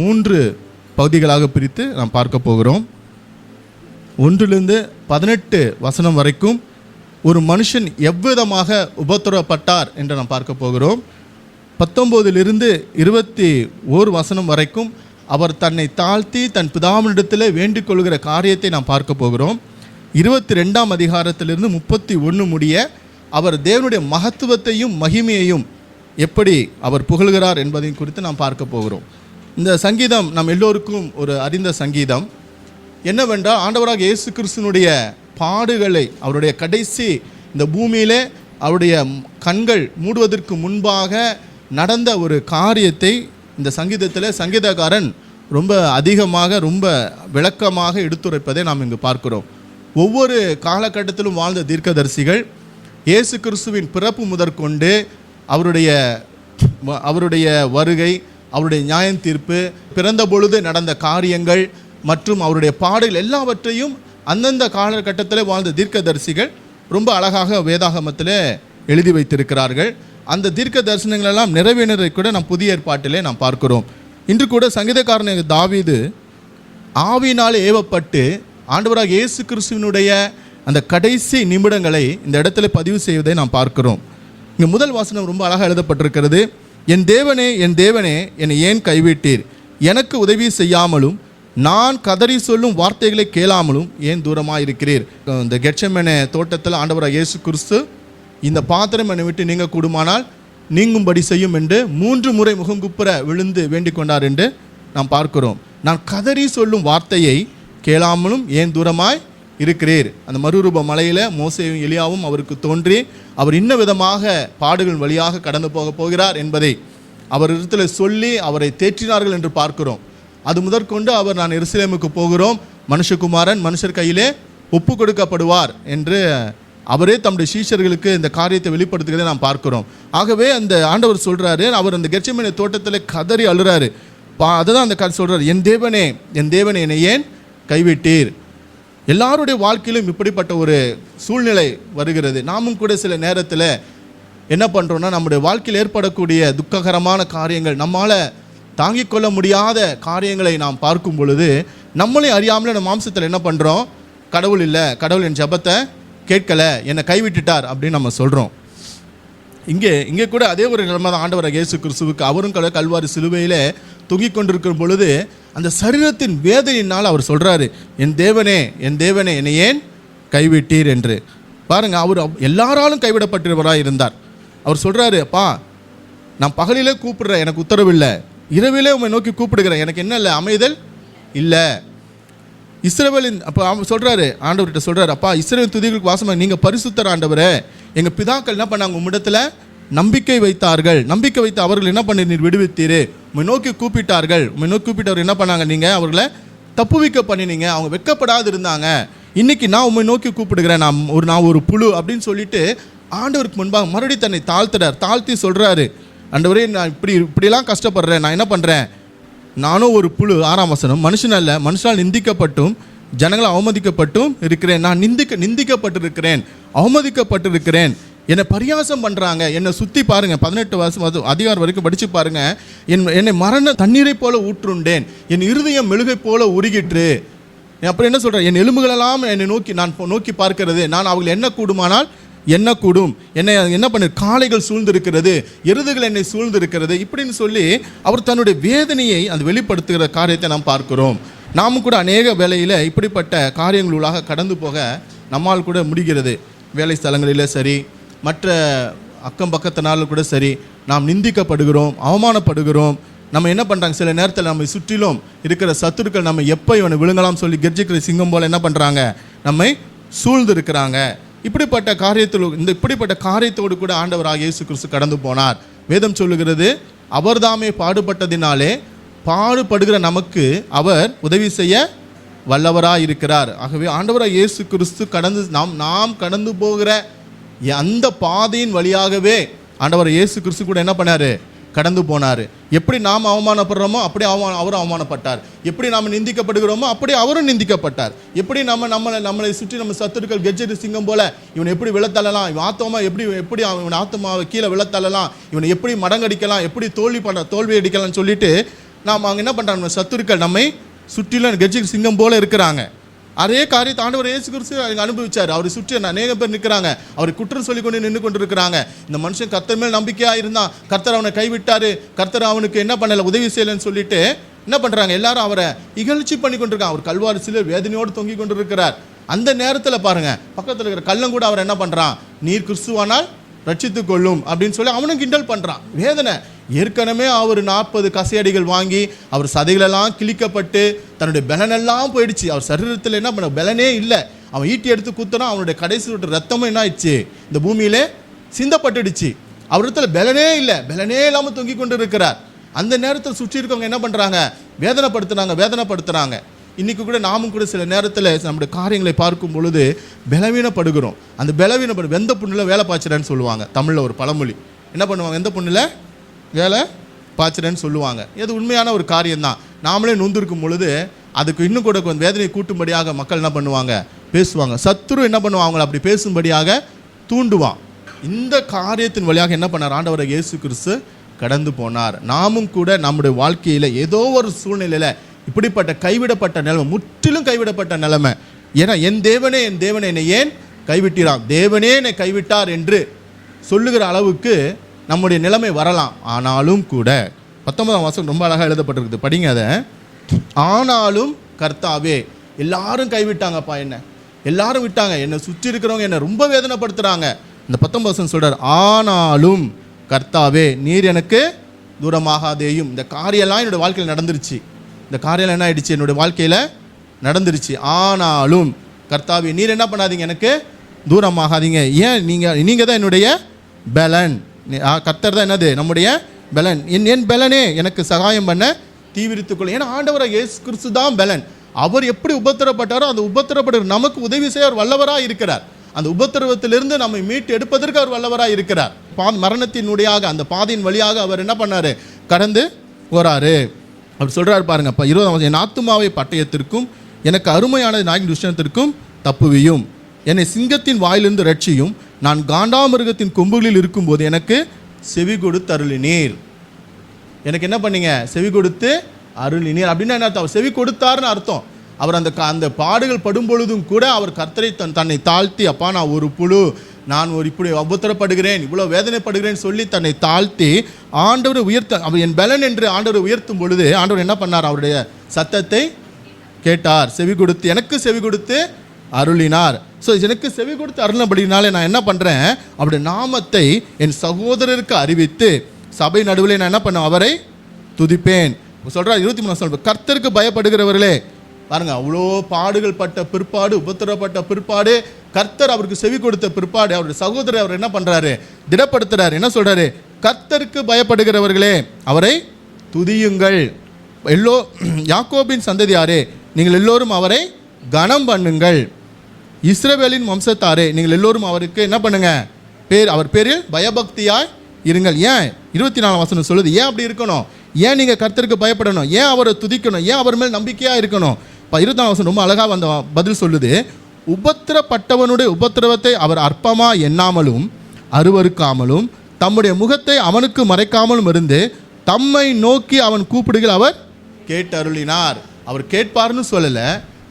மூன்று பகுதிகளாக பிரித்து நாம் பார்க்க போகிறோம். ஒன்றிலிருந்து பதினெட்டு வசனம் வரைக்கும் ஒரு மனுஷன் எவ்விதமாக உபத்திரப்பட்டார் என்று நாம் பார்க்க போகிறோம். பத்தொம்போதிலிருந்து இருபத்தி ஓர் வசனம் வரைக்கும் அவர் தன்னை தாழ்த்தி தன் பிதாவினிடத்தில் வேண்டிக் கொள்கிற காரியத்தை நாம் பார்க்க போகிறோம். இருபத்தி ரெண்டாம் அதிகாரத்திலிருந்து முப்பத்தி ஒன்று முடிய அவர் தேவனுடைய மகத்துவத்தையும் மகிமையையும் எப்படி அவர் புகழ்கிறார் என்பதையும் குறித்து நாம் பார்க்க போகிறோம். இந்த சங்கீதம் நம் எல்லோருக்கும் ஒரு அறிந்த சங்கீதம். என்னவென்றால் ஆண்டவராக இயேசு கிறிஸ்துனுடைய பாடுகளை அவருடைய கடைசி இந்த பூமியிலே அவருடைய கண்கள் மூடுவதற்கு முன்பாக நடந்த ஒரு காரியத்தை இந்த சங்கீதத்தில் சங்கீதக்காரன் ரொம்ப அதிகமாக ரொம்ப விளக்கமாக எடுத்துரைப்பதை நாம் இங்கு பார்க்கிறோம். ஒவ்வொரு காலகட்டத்திலும் வாழ்ந்த தீர்க்கதரிசிகள் இயேசு கிறிஸ்துவின் பிறப்பு முதற்கொண்டு அவருடைய அவருடைய வருகை அவருடைய நியாயம் தீர்ப்பு பிறந்த பொழுது நடந்த காரியங்கள் மற்றும் அவருடைய பாடல் எல்லாவற்றையும் அந்தந்த காலகட்டத்தில் வாழ்ந்த தீர்க்கதரிசிகள் ரொம்ப அழகாக வேதாகமத்தில் எழுதி வைத்திருக்கிறார்கள். அந்த தீர்க்க தரிசனங்கள் எல்லாம் நிறைவேறதை கூட நாம் புதிய ஏற்பாட்டிலே நாம் பார்க்கிறோம். இன்று கூட சங்கீதக்காரன் தாவீது ஆவினால் ஏவப்பட்டு ஆண்டவராக இயேசு கிறிஸ்துவினுடைய அந்த கடைசி நிமிடங்களை இந்த இடத்துல பதிவு செய்வதை நாம் பார்க்கிறோம். இங்கே முதல் வாசனம் ரொம்ப அழகாக எழுதப்பட்டிருக்கிறது. என் தேவனே என் தேவனே என்னை ஏன் கைவிட்டீர்? எனக்கு உதவி செய்யாமலும் நான் கதறி சொல்லும் வார்த்தைகளை கேளாமலும் ஏன் தூரமாக இருக்கிறீர் இந்த கெட்சமென தோட்டத்தில் ஆண்டவராக இயேசு கிறிஸ்து இந்த பாத்திரம் என்னை விட்டு நீங்க கூடுமானால் நீங்கும்படி செய்யும் என்று மூன்று முறை முகங்குப்புற விழுந்து வேண்டிக் கொண்டார் என்று நாம் பார்க்கிறோம். நான் கதறி சொல்லும் வார்த்தையை கேளாமலும் ஏன் தூரமாய் இருக்கிறீர். அந்த மறுரூப மலையில் மோசையும் எலியாவும் அவருக்கு தோன்றி அவர் இன்ன விதமாக பாடுகள் வழியாக கடந்து போக போகிறார் என்பதை அவர் இடத்துல சொல்லி அவரை தேற்றினார்கள் என்று பார்க்கிறோம். அது முதற்கொண்டு அவர் நான் எருசலேமுக்கு போகிறோம். மனுஷகுமாரன் மனுஷர் கையிலே ஒப்பு கொடுக்கப்படுவார் என்று அவரே தம்முடைய சீஷர்களுக்கு இந்த காரியத்தை வெளிப்படுத்துகிறதை நாம் பார்க்கிறோம். ஆகவே அந்த ஆண்டவர் சொல்கிறாரு அவர் அந்த கெச்சமனை தோட்டத்தில் கதறி அழுறாரு. பா அதுதான் அந்த கதை சொல்கிறார் என் தேவனே என் தேவனே என்னை ஏன் கைவிட்டீர்? எல்லாருடைய வாழ்க்கையிலும் இப்படிப்பட்ட ஒரு சூழ்நிலை வருகிறது. நாமும் கூட சில நேரத்தில் என்ன பண்ணுறோன்னா நம்முடைய வாழ்க்கையில் ஏற்படக்கூடிய துக்ககரமான காரியங்கள் நம்மால் தாங்கிக் கொள்ள முடியாத காரியங்களை நாம் பார்க்கும் பொழுது நம்மளே அறியாமலே நம்ம மாம்சத்தில் என்ன பண்ணுறோம் கடவுள் இல்லை கடவுள் என் ஜபத்தை கேட்கல என்னை கைவிட்டுட்டார் அப்படின்னு நம்ம சொல்கிறோம் இங்கே இங்கே கூட அதே ஒரு நிலைமை தான் ஆண்டவர் இயேசு கிறிஸ்துவுக்கு அவரும் கல கல்வாரி சிலுவையிலே தொங்கிக் கொண்டிருக்கும் பொழுது அந்த சரீரத்தின் வேதனையினால் அவர் சொல்கிறாரு என் தேவனே என் தேவனே என்னை ஏன் கைவிட்டீர்? என்று. பாருங்க அவர் எல்லாராலும் கைவிடப்பட்டவராக இருந்தார். அவர் சொல்கிறாரு அப்பா நான் பகலிலே கூப்பிடுறேன் எனக்கு உத்தரவில்லை. இரவிலே உண்மை நோக்கி கூப்பிடுகிறேன். எனக்கு என்ன இல்லை? அமைதல் இல்லை. இஸ்ரவேலின் அப்போ அவன் சொல்கிறாரு ஆண்டவர்கிட்ட சொல்கிறாரு அப்பா இஸ்ரவேல் துதிகளுக்கு வாசமாக நீங்கள் பரிசுத்தர் ஆண்டவரே. எங்கள் பிதாக்கள் என்ன பண்ணாங்க உம்மிடத்தில்? நம்பிக்கை வைத்தார்கள். நம்பிக்கை வைத்து அவர்கள் என்ன பண்ணி நீர் விடுவித்தீர். உண்மை நோக்கி கூப்பிட்டார்கள். உண்மை நோக்கி கூப்பிட்டவர் என்ன பண்ணாங்க நீங்கள் அவர்களை தப்புவிக்க பண்ணினீங்க. அவங்க வெக்கப்படாது இருந்தாங்க இன்னைக்கு நான் உண்மை நோக்கி கூப்பிடுகிறேன். நான் ஒரு நான் ஒரு புழு அப்படின்னு சொல்லிட்டு ஆண்டவருக்கு முன்பாக மறுபடியும் தன்னை தாழ்த்துறார். தாழ்த்தி சொல்கிறாரு ஆண்டவரே நான் இப்படி இப்படிலாம் கஷ்டப்படுறேன். நான் என்ன பண்ணுறேன் நானும் ஒரு புழு ஆறாம் வசனம். மனுஷன் அல்ல. மனுஷனால் நிந்திக்கப்பட்டும் ஜனங்களால் அவமதிக்கப்பட்டும் இருக்கிறேன். நான் நிந்திக்க நிந்திக்கப்பட்டிருக்கிறேன். அவமதிக்கப்பட்டிருக்கிறேன். என்னை பரியாசம் பண்ணுறாங்க என்னை சுற்றி பாருங்கள் பதினெட்டு வருஷம் அது அதிகாரம் வரைக்கும் படித்து பாருங்கள் என் என்னை மரண தண்ணீரை போல ஊற்றுண்டேன். என் இருதயம் மெழுகை போல உருகிற்று. அப்புறம் என்ன சொல்கிறேன் என் எலும்புகளெல்லாம் என்னை நோக்கி நான் நோக்கி பார்க்கிறது. நான் அவர்கள் என்ன கூடுமானால் என்ன கூடும்? என்னை என்ன பண்ணு? காளைகள் சூழ்ந்திருக்கிறது. எருதுகள் என்னை சூழ்ந்திருக்கிறது. இப்படின்னு சொல்லி அவர் தன்னுடைய வேதனையை அந்த வெளிப்படுத்துகிற காரியத்தை நாம் பார்க்கிறோம். நாமும் கூட அநேக வேலையில் இப்படிப்பட்ட காரியங்களூடாக கடந்து போக நம்மால் கூட முடிகிறது. வேலை ஸ்தலங்களில் சரி மற்ற அக்கம் பக்கத்தினாலும் கூட சரி நாம் நிந்திக்கப்படுகிறோம் அவமானப்படுகிறோம். நம்ம என்ன பண்ணுறாங்க சில நேரத்தில் நம்மை சுற்றிலும் இருக்கிற சத்துருக்கள் நம்ம எப்போ இவனை விழுங்கலாம் சொல்லி கெர்ஜிக்கிற சிங்கம் போல் என்ன பண்ணுறாங்க நம்மை சூழ்ந்து இருக்கிறாங்க இப்படிப்பட்ட காரியத்தில் இந்த இப்படிப்பட்ட காரியத்தோடு கூட ஆண்டவராக இயேசு கிறிஸ்து கடந்து போனார். வேதம் சொல்லுகிறது அவர்தாமே பாடுபட்டதினாலே பாடுபடுகிற நமக்கு அவர் உதவி செய்ய வல்லவராக இருக்கிறார் ஆகவே ஆண்டவராக இயேசு கிறிஸ்து கடந்து நாம் நாம் கடந்து போகிற அந்த பாதையின் வழியாகவே ஆண்டவர் இயேசு கிறிஸ்து கூட என்ன பண்ணார்? கடந்து போனார். எப்படி நாம் அவமானப்படுறோமோ அப்படி அவமான அவரும் அவமானப்பட்டார். எப்படி நாம் நிந்திக்கப்படுகிறோமோ அப்படி அவரும் நிந்திக்கப்பட்டார். எப்படி நம்ம நம்மளை நம்மளை சுற்றி நம்ம சத்துருக்கள் கெஜெட்டு சிங்கம் போல இவனை எப்படி விழத்தள்ளலாம் இவன் ஆத்தமாக எப்படி எப்படி இவன் ஆத்தமாவை கீழே விழத்தள்ளலாம் இவனை எப்படி மடங்கடிக்கலாம்? எப்படி தோல்வி பண்ண தோல்வி அடிக்கலாம்னு சொல்லிட்டு நாம் அங்கே என்ன பண்ணுறாங்க சத்துருக்கள் நம்மை சுற்றிலும் கெஜி சிங்கம் போல இருக்கிறாங்க. அதே காரியத்தை ஆண்டவர் இயேசு கிறிஸ்து அனுபவிச்சார். அவரை சுற்றி அநேக பேர் நிற்கிறாங்க அவர் குற்றம் சொல்லி கொண்டு நின்று கொண்டு இருக்கிறாங்க இந்த மனுஷன் கர்த்தர் மேல் நம்பிக்கையாக இருந்தான். கர்த்தர் அவனை கைவிட்டாரு. கர்த்தர் அவனுக்கு என்ன பண்ணல? உதவி செய்யலைன்னு சொல்லிட்டு என்ன பண்ணுறாங்க எல்லாரும் அவரை இகழ்ச்சி பண்ணி கொண்டிருக்காங்க. அவர் கல்வாரி சிலர் வேதனையோடு தொங்கி கொண்டு இருக்கிறார் அந்த நேரத்தில் பாருங்க பக்கத்தில் இருக்கிற கள்ளம் கூட அவர் என்ன பண்ணுறான் நீர் கிறிஸ்துவானால் ரட்சித்துக் கொள்ளும் அப்படின்னு சொல்லி அவனும் கிண்டல் பண்ணுறான் வேதனை. ஏற்கனவே அவர் நாற்பது கசையடிகள் வாங்கி அவர் சதைகளெல்லாம் கிழிக்கப்பட்டு தன்னுடைய பலனெல்லாம் போயிடுச்சு. அவர் சரீரத்தில் என்ன பண்ண பலனே இல்லை. அவன் ஈட்டி எடுத்து குத்தனா அவனுடைய கடைசி விட்டு ரத்தமும் என்ன ஆயிடுச்சு? இந்த பூமியிலே சிந்தப்பட்டுடுச்சு. அவரிடத்துல பலனே இல்லை. பலனே இல்லாமல் தொங்கி கொண்டு இருக்கிறார் அந்த நேரத்தில் சுற்றி இருக்கவங்க என்ன பண்ணுறாங்க வேதனைப்படுத்துனாங்க வேதனைப்படுத்துகிறாங்க இன்றைக்கி கூட நாமும் கூட சில நேரத்தில் நம்முடைய காரியங்களை பார்க்கும் பொழுது பலவீனப்படுகிறோம். அந்த பலவீனப்படு வெந்த புண்ணில் வேலை பாய்ச்சிறேன்னு சொல்லுவாங்க தமிழில் ஒரு பழமொழி. என்ன பண்ணுவாங்க? எந்த புண்ணில்? வேலை பாய்ச்சிறேன்னு சொல்லுவாங்க. இது உண்மையான ஒரு காரியம்தான். நாமளே நொந்திருக்கும் பொழுது அதுக்கு இன்னும் கூட கொஞ்சம் வேதனை கூட்டும்படியாக மக்கள் என்ன பண்ணுவாங்க? பேசுவாங்க. சத்துரு என்ன பண்ணுவாங்க அவங்கள அப்படி பேசும்படியாக தூண்டுவான். இந்த காரியத்தின் வழியாக என்ன பண்ணார்? ஆண்டவர் இயேசு கிறிஸ்து கடந்து போனார். நாமும் கூட நம்முடைய வாழ்க்கையில் ஏதோ ஒரு சூழ்நிலையில் இப்படிப்பட்ட கைவிடப்பட்ட நிலைமை முற்றிலும் கைவிடப்பட்ட நிலைமை. ஏன்னா என் தேவனே என் தேவனே என்னை ஏன் கைவிட்டிறான் தேவனே என்னை கைவிட்டார் என்று சொல்லுகிற அளவுக்கு நம்முடைய நிலைமை வரலாம். ஆனாலும் கூட பத்தொன்பதாம் வாசம் ரொம்ப அழகாக எழுதப்பட்டிருக்குது. படிங்க அதை. ஆனாலும் கர்த்தாவே எல்லாரும் கைவிட்டாங்கப்பா என்ன. எல்லாரும் விட்டாங்க. என்னை சுற்றி இருக்கிறவங்க என்னை ரொம்ப வேதனைப்படுத்துகிறாங்க இந்த பத்தொன்பது வருஷம் சொல்கிறார் ஆனாலும் கர்த்தாவே நீர் எனக்கு தூரமாகாதேயும். இந்த காரியெல்லாம் என்னோட வாழ்க்கையில் நடந்துருச்சு. இந்த காரியெல்லாம் என்ன ஆயிடுச்சு? என்னோட வாழ்க்கையில் நடந்துருச்சு. ஆனாலும் கர்த்தாவே நீர் என்ன பண்ணாதீங்க எனக்கு தூரமாகாதீங்க. ஏன்? நீங்கள் நீங்கள் தான் என்னுடைய பலன். கத்தர் ஆ, தான் என்னது? நம்முடைய பலன். என் என் பலனே எனக்கு சகாயம் பண்ண தீவிரித்துக்கொள்ளும் ஏன்னா ஆண்டவராக இயேசு கிறிஸ்து தான் பலன். அவர் எப்படி உபத்திரப்பட்டாரோ அந்த உபத்திரப்படுற நமக்கு உதவி செய்ய அவர் வல்லவராக இருக்கிறார். அந்த உபத்திரவத்திலிருந்து நம்மை மீட்டு எடுப்பதற்கு அவர் வல்லவராக இருக்கிறார். பா மரணத்தினுடையாக அந்த பாதையின் வழியாக அவர் என்ன பண்ணார்? கடந்து போறாரு. அவர் சொல்கிறார் பாருங்க இப்போ இருபதாம் என் ஆத்துமாவை பட்டயத்திற்கும் எனக்கு அருமையான நாயின் விஷயத்திற்கும் தப்புவியும். என்னை சிங்கத்தின் வாயிலிருந்து ரட்சியும் நான் காண்டாமிருகத்தின் கொம்புகளில் இருக்கும்போது எனக்கு செவி கொடுத்து அருளினீர். எனக்கு என்ன பண்ணீங்க? செவி கொடுத்து அருளினீர். அப்படின்னா என்ன அர்த்தம்? அவர் செவி கொடுத்தாருன்னு அர்த்தம். அவர் அந்த க- அந்த பாடுகள் படும் பொழுதும் கூட அவர் கர்த்தரை தன் தன்னை தாழ்த்தி அப்பா நான் ஒரு புழு. நான் ஒரு இப்படி அபுத்திரப்படுகிறேன் இவ்வளோ வேதனைப்படுகிறேன் சொல்லி தன்னை தாழ்த்தி ஆண்டவரை உயர்த்த அவர் என் பலன் என்று ஆண்டவரை உயர்த்தும் பொழுது ஆண்டவர் என்ன பண்ணார்? அவருடைய சத்தத்தை கேட்டார். செவி கொடுத்து எனக்கு செவி கொடுத்து அருளினார். ஸோ எனக்கு செவி கொடுத்து அருளினபடினாலே நான் என்ன பண்ணுறேன் அவருடைய நாமத்தை என் சகோதரருக்கு அறிவித்து சபை நடுவில் நான் என்ன பண்ண அவரை துதிப்பேன். சொல்கிறார் இருபத்தி மூணு சொல்ற கர்த்தருக்கு பயப்படுகிறவர்களே பாருங்கள் அவ்வளோ பாடுகள் பட்ட பிற்பாடு உபத்திரப்பட்ட பிற்பாடு கர்த்தர் அவருக்கு செவி கொடுத்த பிற்பாடு அவருடைய சகோதரர் அவர் என்ன பண்ணுறாரு திடப்படுத்துறாரு. என்ன சொல்கிறாரு கர்த்தருக்கு பயப்படுகிறவர்களே அவரை துதியுங்கள். எல்லோ யாக்கோபின் சந்ததியாரே நீங்கள் எல்லோரும் அவரை கனம் பண்ணுங்கள் இஸ்ரவேலின் வம்சத்தாரே நீங்கள் எல்லோரும் அவருக்கு என்ன பண்ணுங்க? பேர் அவர் பேரில் பயபக்தியாய் இருங்கள். ஏன்? இருபத்தி நாலு வசனம் சொல்லுது. ஏன் அப்படி இருக்கணும்? ஏன் நீங்கள் கர்த்தருக்கு பயப்படணும்? ஏன் அவரை துதிக்கணும்? ஏன் அவர் மேல் நம்பிக்கையாக இருக்கணும்? இப்போ இருபத்தி நாலாம் வசனம் ரொம்ப அழகாக வந்த பதில் சொல்லுது. உபத்திரப்பட்டவனுடைய உபத்திரவத்தை அவர் அற்பமாக எண்ணாமலும் அருவருக்காமலும் தம்முடைய முகத்தை அவனுக்கு மறைக்காமலும் இருந்து தம்மை நோக்கி அவன் கூப்பிடுகிற அவர் கேட்டருளினார். அவர் கேட்பார்னு சொல்லலை.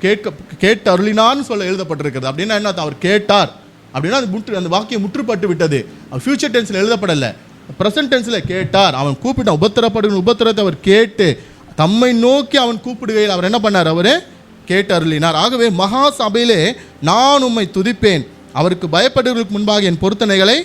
கேட்க கேட்டு அருளினான்னு சொல்ல எழுதப்பட்டிருக்கிறது. அப்படின்னா என்ன அவர் கேட்டார். அப்படின்னா அது முற்று அந்த வாக்கியம் முற்றுப்பட்டு விட்டது. ஃபியூச்சர் டென்ஸில் எழுதப்படலை. ப்ரெசன்ட் டென்ஸில் கேட்டார். அவன் கூப்பிட்டான் உபத்திரப்படுகிற உபத்திரத்தை அவர் கேட்டு தம்மை நோக்கி அவன் கூப்பிடுகையில் அவர் என்ன பண்ணார்? அவர் கேட்டு அருளினார் ஆகவே மகா சபையிலே நான் உம்மை துதிப்பேன். அவருக்கு பயப்படுவதற்கு முன்பாக என் பொருத்தனைகளை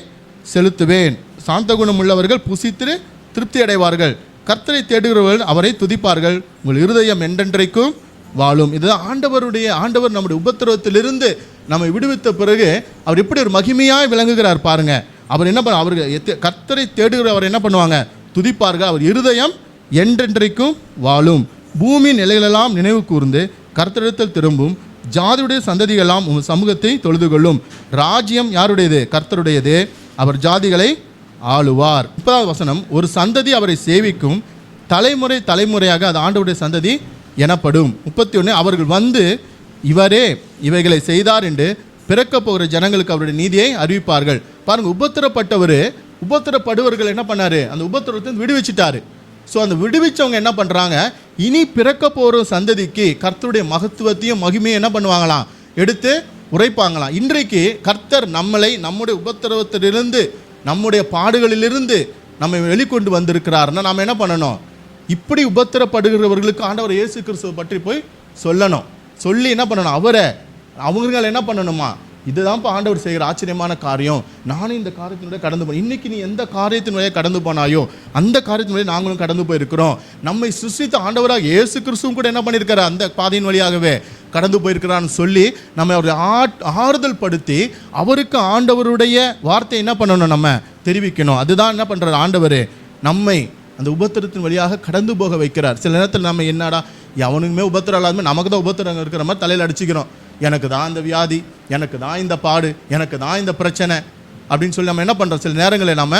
செலுத்துவேன். சாந்த குணம் உள்ளவர்கள் புசித்து திருப்தி அடைவார்கள் கர்த்தரை தேடுகிறவர்கள் அவரை துதிப்பார்கள். உங்கள் இருதயம் என்றென்றைக்கும் வாழும். இதுதான் ஆண்டவருடைய ஆண்டவர் நம்முடைய உபத்திரவத்திலிருந்து நம்மை விடுவித்த பிறகு அவர் எப்படி ஒரு மகிமையாய் விளங்குகிறார் பாருங்க. அவர் என்ன பண்ண அவர்கள் எத்த- கர்த்தரை தேடுகிறவர் என்ன பண்ணுவாங்க? துதிப்பார்கள். அவர் இருதயம் என்றென்றைக்கும் வாழும். பூமி நிலைகளெல்லாம் நினைவு கூர்ந்து கர்த்தரிடத்தில் திரும்பும். ஜாதியுடைய சந்ததிகளெல்லாம் உங்கள் சமூகத்தை தொழுது கொள்ளும். ராஜ்யம் யாருடையது? கர்த்தருடையது. அவர் ஜாதிகளை ஆளுவார். முப்பதாவது வசனம் ஒரு சந்ததி அவரை சேவிக்கும். தலைமுறை தலைமுறையாக அது ஆண்டவருடைய சந்ததி எனப்படும். முப்பத்தி ஒன்று அவர்கள் வந்து இவரே இவைகளை செய்தார் என்று பிறக்க போகிற ஜனங்களுக்கு அவருடைய நீதியை அறிவிப்பார்கள். பாருங்க உபத்திரப்பட்டவர் உபத்திரப்படுவர்கள் என்ன பண்ணாரு? அந்த உபத்திரத்தை விடுவிச்சிட்டாரு. ஸோ அந்த விடுவிச்சவங்க என்ன பண்ணுறாங்க இனி பிறக்க போகிற சந்ததிக்கு கர்த்தருடைய மகத்துவத்தையும் மகிமையும் என்ன பண்ணுவாங்களாம்? எடுத்து உரைப்பாங்களாம். இன்றைக்கு கர்த்தர் நம்மளை நம்முடைய உபத்திரவத்திலிருந்து நம்முடைய பாடுகளிலிருந்து நம்மை வெளிக்கொண்டு வந்திருக்கிறாருன்னா நாம் என்ன பண்ணணும்? இப்படி உபத்திரப்படுகிறவர்களுக்கு ஆண்டவர் இயேசு கிறிஸ்துவை பற்றி போய் சொல்லணும். சொல்லி என்ன பண்ணணும்? அவரை அவங்க என்ன பண்ணணுமா? இதுதான்ப்பா ஆண்டவர் செய்கிற ஆச்சரியமான காரியம். நானும் இந்த காரியத்தினுடைய கடந்து போனேன் இன்னைக்கு நீ எந்த காரியத்தினுடைய கடந்து போனாயோ அந்த காரியத்தின் நாங்களும் கடந்து போயிருக்கிறோம். நம்மை சுசித்த ஆண்டவராக இயேசு கிறிஸ்துவும் கூட என்ன பண்ணியிருக்காரு அந்த பாதையின் வழியாகவே கடந்து போயிருக்கிறான்னு சொல்லி நம்ம அவரை ஆறுதல் படுத்தி அவருக்கு ஆண்டவருடைய வார்த்தை என்ன பண்ணணும் நம்ம தெரிவிக்கணும். அதுதான் என்ன பண்ணுறாரு ஆண்டவர்? நம்மை அந்த உபத்திரத்தின் வழியாக கடந்து போக வைக்கிறார். சில நேரத்தில் நம்ம என்னடா எவனுக்குமே உபத்திரம் இல்லாமல் நமக்கு தான் உபத்திரம் இருக்கிற மாதிரி தலையில் அடிச்சுக்கிறோம். எனக்கு தான் இந்த வியாதி எனக்கு தான் இந்த பாடு எனக்கு தான் இந்த பிரச்சனை அப்படின்னு சொல்லி நம்ம என்ன பண்ணுறோம் சில நேரங்களில் நம்ம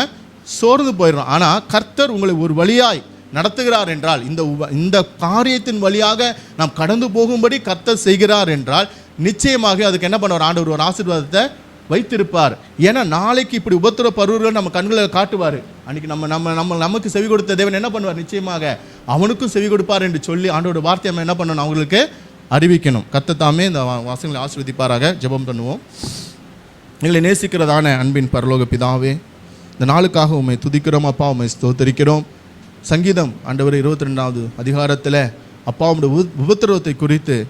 சோர்ந்து போயிடுறோம். ஆனால் கர்த்தர் உங்களை ஒரு வழியாய் நடத்துகிறார் என்றால் இந்த உப இந்த காரியத்தின் வழியாக நாம் கடந்து போகும்படி கர்த்தர் செய்கிறார் என்றால் நிச்சயமாக அதுக்கு என்ன பண்ணுவார்? ஆண்டவர் ஒரு ஆசீர்வாதத்தை வைத்திருப்பார். ஏன்னா நாளைக்கு இப்படி உபத்திர பருவர்கள் நம்ம கண்களை காட்டுவார். அன்னைக்கு நம்ம நம்ம நம்ம நமக்கு செவி கொடுத்த தேவன் என்ன பண்ணுவார்? நிச்சயமாக அவனுக்கும் செவி கொடுப்பார் என்று சொல்லி ஆண்டோட வார்த்தையை நம்ம என்ன பண்ணணும்? அவங்களுக்கு அறிவிக்கணும். கத்தத்தாமே இந்த வா- வாசகங்களை ஆசிர்வதிப்பாராக. ஜெபம் பண்ணுவோம். எங்களை நேசிக்கிறதான அன்பின் பரலோக பிதாவே இந்த நாளுக்காக உம்மை துதிக்கிறோம். அப்பா உம்மை ஸ்தோத்தரிக்கிறோம். சங்கீதம் ஆண்டவர் இருபத்தி ரெண்டாவது அதிகாரத்தில் அப்பா உபத்திரவத்தை குறித்து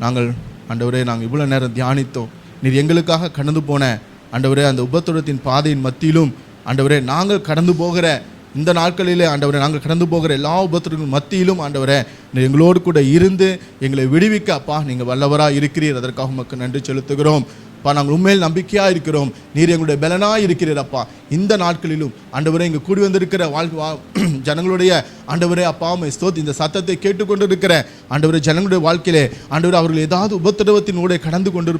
நாங்கள் ஆண்டவரே நாங்கள் இவ்வளோ நேரம் தியானித்தோம். நீர் எங்களுக்காக கடந்து போன ஆண்டவரே அந்த உபத்திரத்தின் பாதையின் மத்தியிலும் ஆண்டவரே நாங்கள் கடந்து போகிற இந்த நாட்களிலே ஆண்டவரே நாங்கள் கடந்து போகிற எல்லா உபத்திரங்கள் மத்தியிலும் ஆண்டவரே எங்களோடு கூட இருந்து எங்களை விடுவிக்க அப்பா நீங்கள் வல்லவராக இருக்கிறீர். அதற்காக உமக்கு நன்றி செலுத்துகிறோம். அப்பா நாங்கள் உண்மையில் நம்பிக்கையாக இருக்கிறோம். நீர் எங்களுடைய பலனாக இருக்கிறீர் அப்பா. இந்த நாட்களிலும் ஆண்டவரே இங்கே கூடி வந்திருக்கிற வாழ் வா- ஜனங்களுடைய ஆண்டவரே அப்பாமை ஸ்தோத் இந்த சத்தத்தை கேட்டுக்கொண்டு இருக்கிற ஆண்டவரே ஜனங்களுடைய வாழ்க்கையிலே ஆண்டவர் அவர்கள் ஏதாவது உபத்திரவத்தின் கடந்து கொண்டு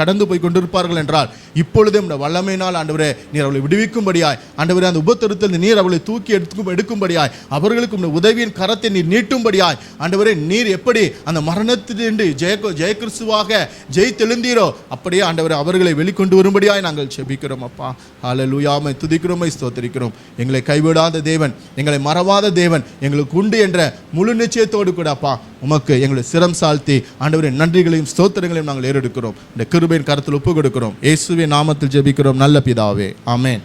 கடந்து போய் கொண்டிருப்பார்கள் என்றால் இப்பொழுதே நம்முடைய வல்லமையினால் ஆண்டவரே நீர் அவளை விடுவிக்கும்படியாய் ஆண்டவரே அந்த உபத்திரத்தில் நீர் அவளை தூக்கி எடுக்கும் எடுக்கும்படியாய் அவர்களுக்கு உங்கள் உதவியின் கரத்தை நீர் நீட்டும்படியாய் ஆண்டவரே நீர் எப்படி அந்த மரணத்திலிருந்து ஜெய ஜெயகிறிஸ்துவாக ஜெயித்தெழுந்தீரோ அப்படியே ஆண்டவரே அவர்களை வெளிக்கொண்டு வரும்படியாய் நாங்கள் செபிக்கிறோம் அப்பா. ஹalleluya. துதிக்கிறோமை ஸ்தோத்தரிக்கிறோம். எங்களை கைவிடாத தேவன் எங்களை மறவாத தேவன் எங்களுக்கு உண்டு என்ற முழு நிச்சயத்தோடு கூட அப்பா உமக்கு எங்களை சிரம் சாழ்த்தி ஆண்டவரின் நன்றிகளையும் ஸ்தோத்திரங்களையும் நாங்கள் ஏறெடுக்கிறோம். இந்த கிருபையின் கருத்தில் ஒப்பு கொடுக்கிறோம் இயேசுவின் நாமத்தில் ஜெபிக்கிறோம். நல்ல பிதாவே. ஆமேன்.